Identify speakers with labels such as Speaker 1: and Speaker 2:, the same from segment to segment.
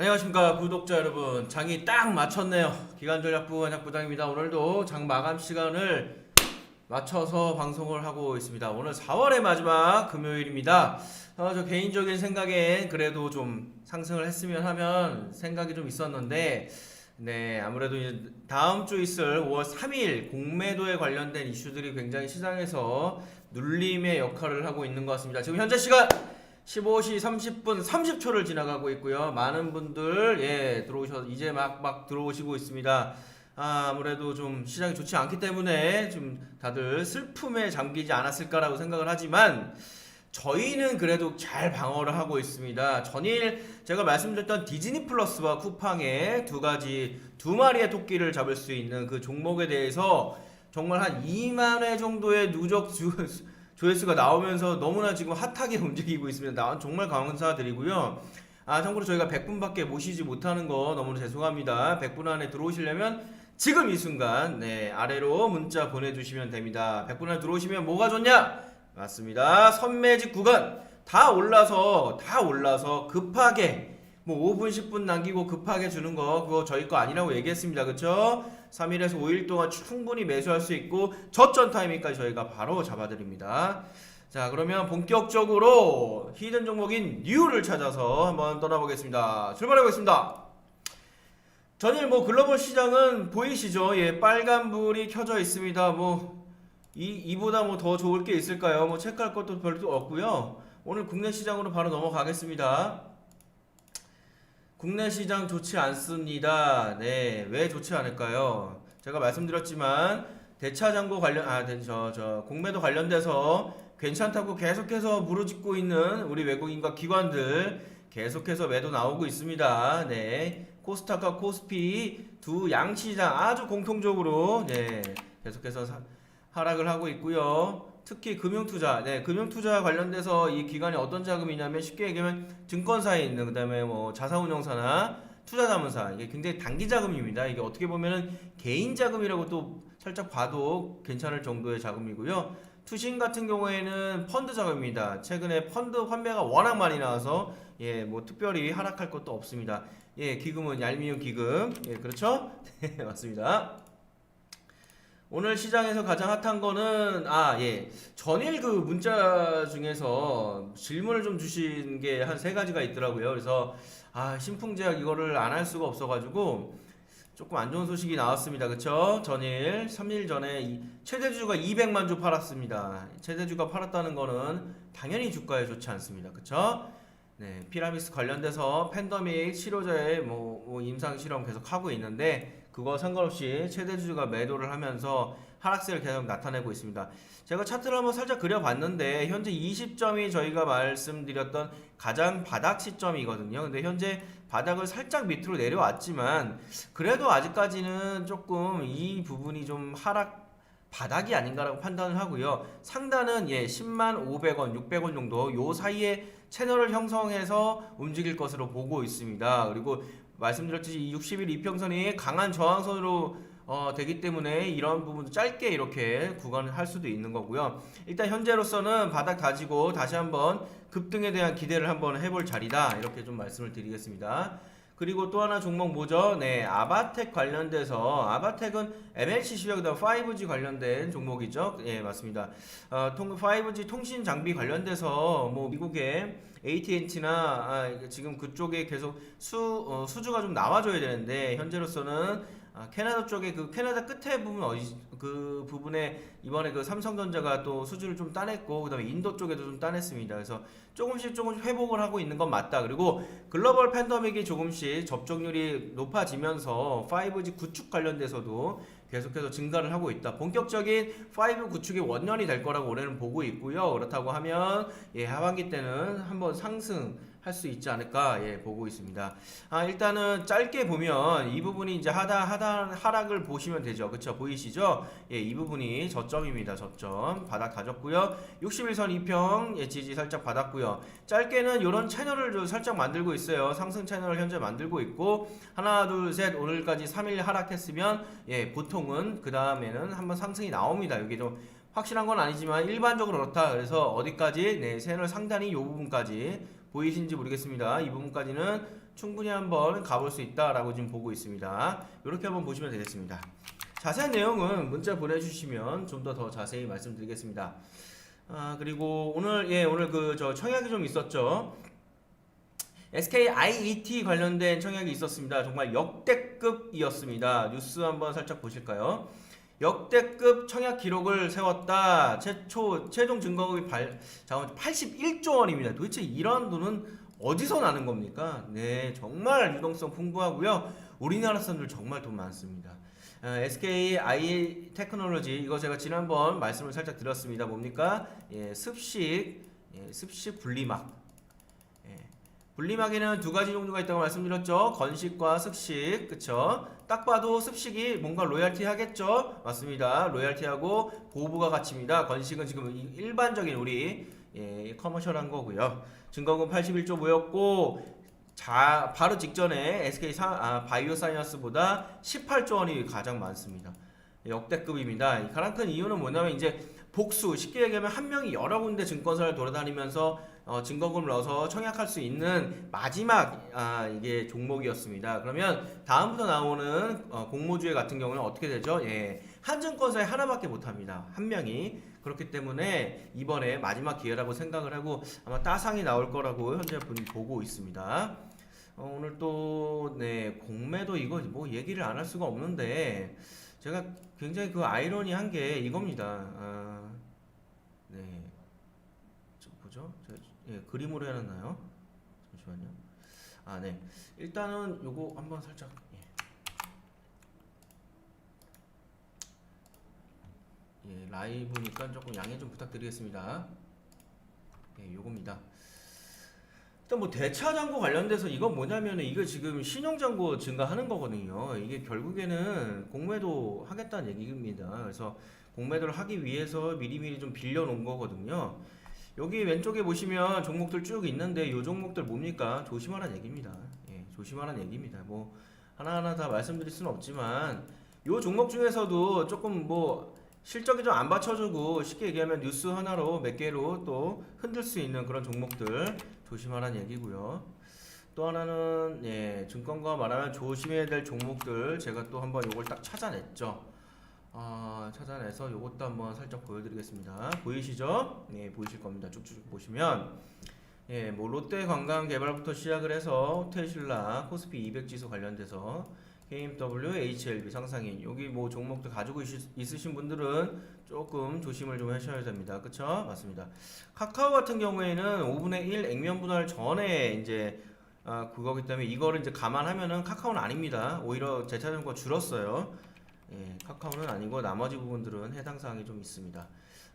Speaker 1: 안녕하십니까 구독자 여러분. 장이 딱 맞췄네요. 기관전략부 한약부장입니다. 오늘도 장 마감 시간을 맞춰서 방송을 하고 있습니다. 오늘 4월의 마지막 금요일입니다. 어, 저 개인적인 생각엔 그래도 좀 상승을 했으면 하면 생각이 좀 있었는데 네 아무래도 이제 다음 주 있을 5월 3일 공매도에 관련된 이슈들이 굉장히 시장에서 눌림의 역할을 하고 있는 것 같습니다. 지금 현재 시간 15시 30분 30초를 지나가고 있고요. 많은 분들 예 들어오셔 이제 막 막 들어오시고 있습니다. 아, 아무래도 좀 시장이 좋지 않기 때문에 좀 다들 슬픔에 잠기지 않았을까라고 생각을 하지만 저희는 그래도 잘 방어를 하고 있습니다. 전일 제가 말씀드렸던 디즈니 플러스와 쿠팡의 두 가지 두 마리의 토끼를 잡을 수 있는 그 종목에 대해서 정말 한 2만 회 정도의 누적 주, 조회수가 나오면서 너무나 지금 핫하게 움직이고 있습니다. 나 정말 감사드리고요. 아 참고로 저희가 100분밖에 모시지 못하는 거 너무 죄송합니다. 100분 안에 들어오시려면 지금 이 순간 네 아래로 문자 보내주시면 됩니다. 100분 안에 들어오시면 뭐가 좋냐? 맞습니다. 선매직 구간 다 올라서 다 올라서 급하게 뭐 5분 10분 남기고 급하게 주는 거 그거 저희 거 아니라고 얘기했습니다. 그쵸? 3일에서 5일 동안 충분히 매수할 수 있고 저점 타이밍까지 저희가 바로 잡아드립니다. 자 그러면 본격적으로 히든 종목인 뉴를 찾아서 한번 떠나보겠습니다. 출발해보겠습니다. 전일 뭐 글로벌 시장은 보이시죠? 예, 빨간 불이 켜져 있습니다. 뭐 이, 이보다 뭐 더 좋을 게 있을까요? 뭐 체크할 것도 별도 없고요. 오늘 국내 시장으로 바로 넘어가겠습니다. 국내 시장 좋지 않습니다. 네, 왜 좋지 않을까요? 제가 말씀드렸지만 대차 잔고 관련 아저저 공매도 관련돼서 괜찮다고 계속해서 무르짓고 있는 우리 외국인과 기관들 계속해서 매도 나오고 있습니다. 네. 코스닥과 코스피 두 양시장 아주 공통적으로 네, 계속해서 사- 하락을 하고 있고요. 특히 금융투자, 네, 금융투자 관련돼서 이 기관이 어떤 자금이냐면 쉽게 얘기하면 증권사에 있는 그다음에 뭐 자사운용사나 투자자문사 이게 굉장히 단기 자금입니다. 이게 어떻게 보면은 개인 자금이라고 또 살짝 봐도 괜찮을 정도의 자금이고요. 투신 같은 경우에는 펀드 자금입니다. 최근에 펀드 환매가 워낙 많이 나와서 예, 뭐 특별히 하락할 것도 없습니다. 예, 기금은 얄미운 기금. 예, 그렇죠? 네, 맞습니다. 오늘 시장에서 가장 핫한 거는 아 예 전일 그 문자 중에서 질문을 좀 주신 게 한 세 가지가 있더라고요. 그래서 아 신풍제약 이거를 안 할 수가 없어가지고 조금 안 좋은 소식이 나왔습니다. 그쵸? 전일 3일 전에 이 최대주가 200만 주 팔았습니다. 최대주가 팔았다는 거는 당연히 주가에 좋지 않습니다. 그쵸? 네, 피라미스 관련돼서 팬더믹 치료제에 뭐, 뭐 임상 실험 계속 하고 있는데 그거 상관없이 최대주가 매도를 하면서 하락세를 계속 나타내고 있습니다. 제가 차트를 한번 살짝 그려봤는데 현재 20점이 저희가 말씀드렸던 가장 바닥 시점이거든요. 근데 현재 바닥을 살짝 밑으로 내려왔지만 그래도 아직까지는 조금 이 부분이 좀 하락 바닥이 아닌가라고 판단을 하고요. 상단은 예 10만 500원, 600원 정도 요 사이에 채널을 형성해서 움직일 것으로 보고 있습니다. 그리고 말씀드렸듯이 이 60일 이평선이 강한 저항선으로 어, 되기 때문에 이런 부분도 짧게 이렇게 구간을 할 수도 있는 거고요. 일단 현재로서는 바닥 다지고 다시 한번 급등에 대한 기대를 한번 해볼 자리다 이렇게 좀 말씀을 드리겠습니다. 그리고 또 하나 종목 뭐죠? 네, 아바텍 관련돼서 아바텍은 MLC 그다음 5G 관련된 종목이죠. 예, 맞습니다. 어, 통 5G 통신 장비 관련돼서 뭐 미국의 AT&T나 아, 지금 그쪽에 계속 수 어, 수주가 좀 나와줘야 되는데 현재로서는 아, 캐나다 쪽에 그 캐나다 끝에 부분 어디 그 부분에 이번에 그 삼성전자가 또 수주를 좀 따냈고 그다음에 인도 쪽에도 좀 따냈습니다. 그래서 조금씩 조금씩 회복을 하고 있는 건 맞다. 그리고 글로벌 팬데믹이 조금씩 접종률이 높아지면서 5G 구축 관련돼서도 계속해서 증가를 하고 있다. 본격적인 5 구축의 원년이 될 거라고 올해는 보고 있고요. 그렇다고 하면 예, 하반기 때는 한번 상승 할 수 있지 않을까 예 보고 있습니다. 아 일단은 짧게 보면 이 부분이 이제 하다 하다 하락을 보시면 되죠. 그쵸 보이시죠? 예 이 부분이 저점입니다. 저점 바닥 다졌고요. 61선 2평 예 지지 살짝 받았고요. 짧게는 이런 채널을 좀 살짝 만들고 있어요. 상승 채널을 현재 만들고 있고 하나 둘 셋 오늘까지 3일 하락했으면 예 보통은 그 다음에는 한번 상승이 나옵니다. 여기 좀 확실한 건 아니지만 일반적으로 그렇다. 그래서 어디까지 네 채널 상단이 이 부분까지 보이신지 모르겠습니다. 이 부분까지는 충분히 한번 가볼 수 있다라고 지금 보고 있습니다. 이렇게 한번 보시면 되겠습니다. 자세한 내용은 문자 보내주시면 좀 더 더 자세히 말씀드리겠습니다. 아 그리고 오늘 예 오늘 그 저 청약이 좀 있었죠. SK IET 관련된 청약이 있었습니다. 정말 역대급이었습니다. 뉴스 한번 살짝 보실까요? 역대급 청약 기록을 세웠다. 최초 최종 증거금이 발 자원 81조 원입니다. 도대체 이런 돈은 어디서 나는 겁니까? 네, 정말 유동성 풍부하고요. 우리나라 사람들 정말 돈 많습니다. 어, SK I 테크놀로지 이거 제가 지난번 말씀을 살짝 드렸습니다. 뭡니까? 예, 습식 예, 습식 분리막 예, 분리막에는 두 가지 종류가 있다고 말씀드렸죠. 건식과 습식, 그쵸? 딱 봐도 습식이 뭔가 로얄티 하겠죠? 맞습니다. 로얄티하고 보부가 가치입니다. 건식은 지금 이- 일반적인 우리 예, 커머셜한 거고요. 증거금 81조 모였고 자 바로 직전에 SK 사, 아, 바이오 사이언스보다 18조 원이 가장 많습니다. 역대급입니다. 이 가장 큰 이유는 뭐냐면 이제 복수 쉽게 얘기하면 한 명이 여러 군데 증권사를 돌아다니면서 어, 증거금을 넣어서 청약할 수 있는 마지막 아, 이게 종목이었습니다. 그러면 다음부터 나오는 어, 공모주회 같은 경우는 어떻게 되죠? 예, 한 증권사에 하나밖에 못합니다. 한 명이 그렇기 때문에 이번에 마지막 기회라고 생각을 하고 아마 따상이 나올 거라고 현재 분 보고 있습니다. 어, 오늘 또 네, 공매도 이거 뭐 얘기를 안 할 수가 없는데 제가 굉장히 그 아이러니한 게 이겁니다. 아, 네, 저 뭐죠? 저, 예, 그림으로 해놨나요? 잠시만요. 아, 네. 일단은 요거 한번 살짝. 예. 예, 라이브니까 조금 양해 좀 부탁드리겠습니다. 예, 요겁니다. 일단 뭐 대차 잔고 관련돼서 이건 뭐냐면은 이거 지금 신용 잔고 증가하는 거거든요. 이게 결국에는 공매도 하겠다는 얘기입니다. 그래서 공매도를 하기 위해서 미리미리 좀 빌려 놓은 거거든요. 여기 왼쪽에 보시면 종목들 쭉 있는데 요 종목들 뭡니까? 조심하라는 얘기입니다. 예, 조심하라는 얘기입니다. 뭐 하나하나 다 말씀드릴 수는 없지만 요 종목 중에서도 조금 뭐 실적이 좀 안 받쳐주고 쉽게 얘기하면 뉴스 하나로 몇 개로 또 흔들 수 있는 그런 종목들 조심하라는 얘기고요. 또 하나는 예, 증권가 말하면 조심해야 될 종목들 제가 또 한번 요걸 딱 찾아냈죠. 아, 찾아내서 요것도 한번 살짝 보여드리겠습니다. 보이시죠? 네, 보이실 겁니다. 쭉쭉 보시면 예, 뭐 롯데 관광 개발부터 시작을 해서 호텔신라, 코스피 200 지수 관련돼서 KMW, HLB 상상인 여기 뭐 종목들 가지고 있으- 있으 신 분들은 조금 조심을 좀 하셔야 됩니다. 그쵸? 맞습니다. 카카오 같은 경우에는 5분의 1 액면 분할 전에 이제 아, 그거기 때문에 이거를 이제 감안하면은 카카오는 아닙니다. 오히려 재차증권 줄었어요. 예, 카카오는 아니고 나머지 부분들은 해당 사항이 좀 있습니다.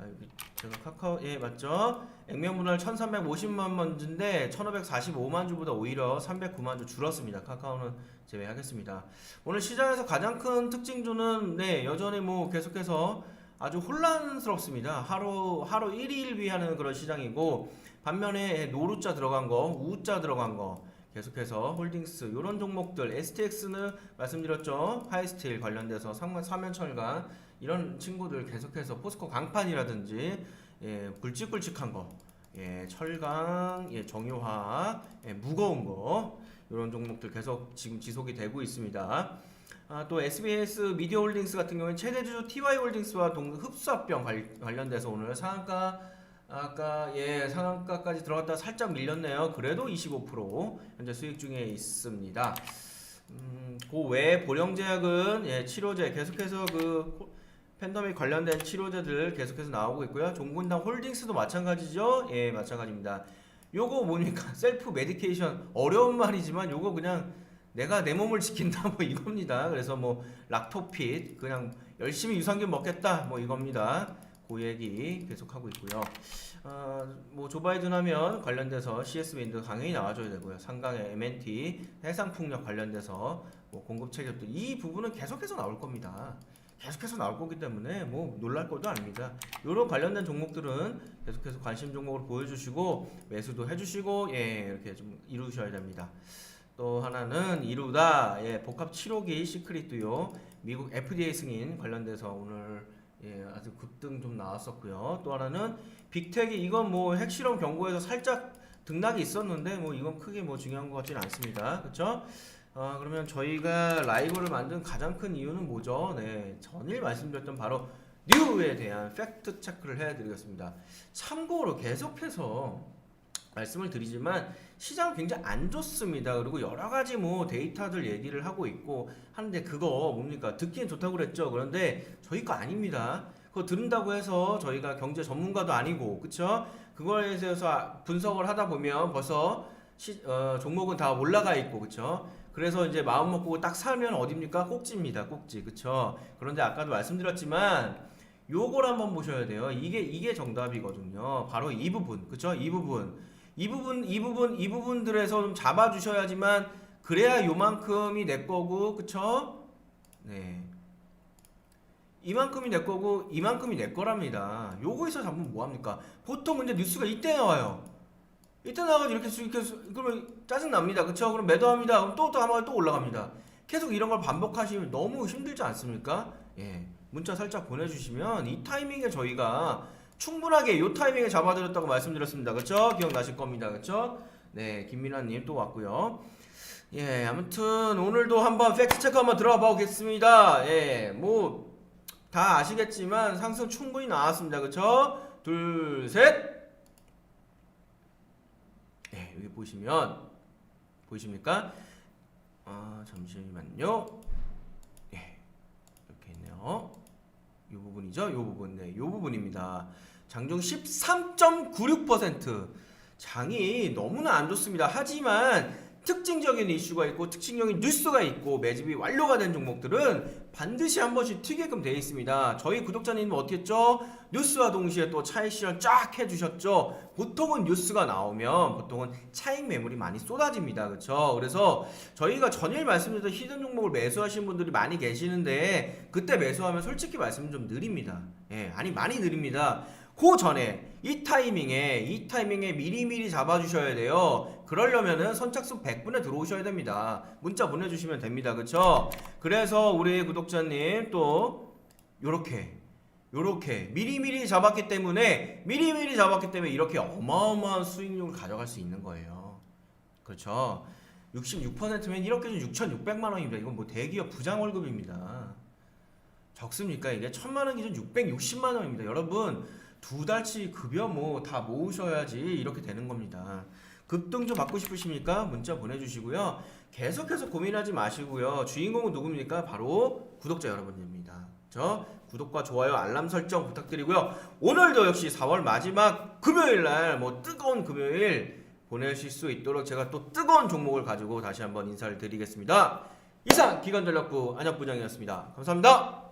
Speaker 1: 아, 제가 카카오 예 맞죠? 액면 분할 1,350만 주인데 1,545만 주보다 오히려 309만 주 줄었습니다. 카카오는 제외하겠습니다. 오늘 시장에서 가장 큰 특징주는 네 여전히 뭐 계속해서 아주 혼란스럽습니다. 하루 하루 1일 위하는 그런 시장이고 반면에 노루자 들어간 거, 우자 들어간 거 계속해서 홀딩스 이런 종목들 STX는 말씀드렸죠 하이스틸 관련돼서 상만 사면철간 이런 친구들 계속해서 포스코 강판이라든지 예, 굵직굵직한 거 예, 철강 예, 정유화학 예, 무거운 거 이런 종목들 계속 지금 지속이 되고 있습니다. 아, 또 SBS 미디어 홀딩스 같은 경우는 최대주주 TY홀딩스와 동 흡수합병 관- 관련돼서 오늘 상한가 아까 예 상한가까지 들어갔다 살짝 밀렸네요. 그래도 25% 현재 수익 중에 있습니다. 음, 그외 보령제약은 예 치료제 계속해서 그 호- 팬데믹 관련된 치료제들 계속해서 나오고 있고요. 종군당 홀딩스도 마찬가지죠. 예 마찬가지입니다. 요거 뭡니까 셀프 메디케이션 어려운 말이지만 요거 그냥 내가 내 몸을 지킨다 뭐 이겁니다. 그래서 뭐 락토핏 그냥 열심히 유산균 먹겠다 뭐 이겁니다. 그 얘기 계속하고 있고요. 어, 뭐 조 바이든 하면 관련돼서 CS 윈드 강연이 나와줘야 되고요. 상강의 MNT 해상 풍력 관련돼서 뭐 공급 체결도 이 부분은 계속해서 나올 겁니다. 계속해서 나올 거기 때문에 뭐 놀랄 것도 아닙니다. 이런 관련된 종목들은 계속해서 관심 종목으로 보여주시고 매수도 해주시고 예 이렇게 좀 이루셔야 됩니다. 또 하나는 이루다 예, 복합 치료기 시크릿도요 미국 FDA 승인 관련돼서 오늘 예, 아주 급등 좀 나왔었고요. 또 하나는 빅텍이 이건 뭐 핵실험 경고에서 살짝 등락이 있었는데 뭐 이건 크게 뭐 중요한 것 같지는 않습니다. 그렇죠? 어, 그러면 저희가 라이브를 만든 가장 큰 이유는 뭐죠? 네, 전일 말씀드렸던 바로 뉴에 대한 팩트 체크를 해드리겠습니다. 참고로 계속해서 말씀을 드리지만 시장 굉장히 안 좋습니다. 그리고 여러 가지 뭐 데이터들 얘기를 하고 있고 하는데 그거 뭡니까? 듣기엔 좋다고 그랬죠. 그런데 저희 거 아닙니다. 그거 들은다고 해서 저희가 경제 전문가도 아니고 그쵸? 그거에 대해서 분석을 하다 보면 벌써 시, 어, 종목은 다 올라가 있고 그쵸? 그래서 이제 마음 먹고 딱 사면 어딥니까? 꼭지입니다. 꼭지. 그쵸? 그런데 아까도 말씀드렸지만 요걸 한번 보셔야 돼요. 이게 이게 정답이거든요. 바로 이 부분. 그쵸? 이 부분. 이 부분 이 부분 이 부분들에서 좀 잡아 주셔야지만 그래야 요만큼이 내 거고. 그쵸? 네. 이만큼이 내 거고 이만큼이 내 거랍니다. 요거에서 잡으면 뭐 합니까? 보통 근데 뉴스가 이때 나와요. 이때 나가지고 이렇게 수 이렇게 수- 그러면 짜증 납니다. 그쵸? 그럼 매도합니다. 그럼 또또 한번 또 올라갑니다. 계속 이런 걸 반복하시면 너무 힘들지 않습니까? 예. 문자 살짝 보내주시면 이 타이밍에 저희가 충분하게 요 타이밍에 잡아드렸다고 말씀드렸습니다. 그쵸? 기억나실 겁니다. 그쵸? 네, 김민아님 또 왔고요. 예, 아무튼 오늘도 한번 팩트 체크 한번 들어가 보겠습니다. 예, 뭐 다 아시겠지만 상승 충분히 나왔습니다. 그쵸? 둘, 셋. 네, 여기 보시면 보이십니까? 아, 잠시만요. 예, 이렇게 있네요. 이 부분이죠? 이 부분, 네, 이 부분입니다. 장중 13.96%. 장이 너무나 안 좋습니다. 하지만 특징적인 이슈가 있고 특징적인 뉴스가 있고 매집이 완료가 된 종목들은 반드시 한 번씩 튀게끔 되어 있습니다. 저희 구독자님은 어떻게 했죠? 뉴스와 동시에 또 차익 실현 쫙 해주셨죠? 보통은 뉴스가 나오면 보통은 차익 매물이 많이 쏟아집니다. 그렇죠? 그래서 저희가 전일 말씀드렸던 히든 종목을 매수하신 분들이 많이 계시는데 그때 매수하면 솔직히 말씀은 좀 느립니다. 예, 아니 많이 느립니다. 그 전에 이 타이밍에 이 타이밍에 미리미리 잡아주셔야 돼요. 그러려면은 선착순 100분에 들어오셔야 됩니다. 문자 보내주시면 됩니다. 그쵸? 그래서 우리 구독자님 또 요렇게 요렇게 미리미리 잡았기 때문에 미리미리 잡았기 때문에 이렇게 어마어마한 수익률을 가져갈 수 있는 거예요. 그렇죠? 66%면 1억 기준 6,600만 원입니다. 이건 뭐 대기업 부장 월급입니다. 적습니까? 이게 천만 원 기준 660만 원입니다. 여러분 두 달치 급여 뭐 다 모으셔야지 이렇게 되는 겁니다. 급등주 받고 싶으십니까? 문자 보내주시고요. 계속해서 고민하지 마시고요. 주인공은 누굽니까? 바로 구독자 여러분입니다. 저 구독과 좋아요, 알람 설정 부탁드리고요. 오늘도 역시 4월 마지막 금요일 날 뭐 뜨거운 금요일 보내실 수 있도록 제가 또 뜨거운 종목을 가지고 다시 한번 인사를 드리겠습니다. 이상 기관전략부 안혁부장이었습니다. 감사합니다.